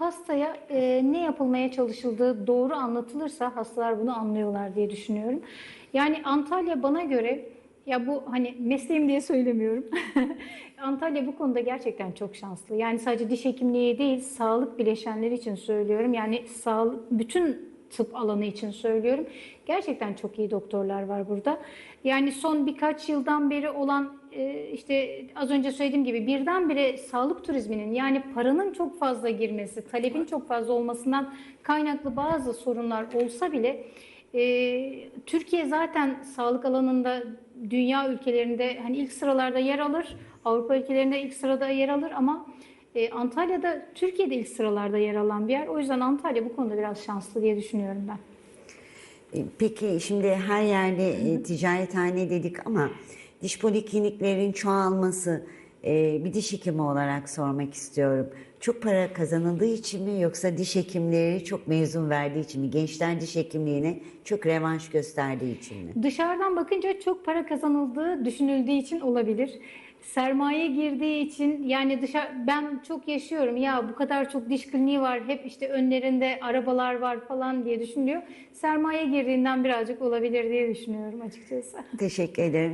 hastaya e, ne yapılmaya çalışıldığı doğru anlatılırsa hastalar bunu anlıyorlar diye düşünüyorum. Yani Antalya bana göre ya bu hani mesleğim diye söylemiyorum. Antalya bu konuda gerçekten çok şanslı. Yani sadece diş hekimliği değil, sağlık bileşenleri için söylüyorum. Yani sağlık bütün tıp alanı için söylüyorum. Gerçekten çok iyi doktorlar var burada. Yani son birkaç yıldan beri olan işte az önce söylediğim gibi birdenbire sağlık turizminin yani paranın çok fazla girmesi, talebin çok fazla olmasından kaynaklı bazı sorunlar olsa bile e, Türkiye zaten sağlık alanında dünya ülkelerinde hani ilk sıralarda yer alır. Avrupa ülkelerinde ilk sırada yer alır ama e, Antalya'da Türkiye'de ilk sıralarda yer alan bir yer. O yüzden Antalya bu konuda biraz şanslı diye düşünüyorum ben. E, Peki şimdi her yerde e, ticarethane dedik ama diş polikliniklerin çoğalması e, bir diş hekimi olarak sormak istiyorum. Çok para kazanıldığı için mi yoksa diş hekimleri çok mezun verdiği için mi? Gençler diş hekimliğine çok revanş gösterdiği için mi? Dışarıdan bakınca çok para kazanıldığı düşünüldüğü için olabilir. Sermaye girdiği için yani dışarı ben çok yaşıyorum ya bu kadar çok diş kliniği var hep işte önlerinde arabalar var falan diye düşünülüyor. Sermaye girdiğinden birazcık olabilir diye düşünüyorum açıkçası. Teşekkür ederim.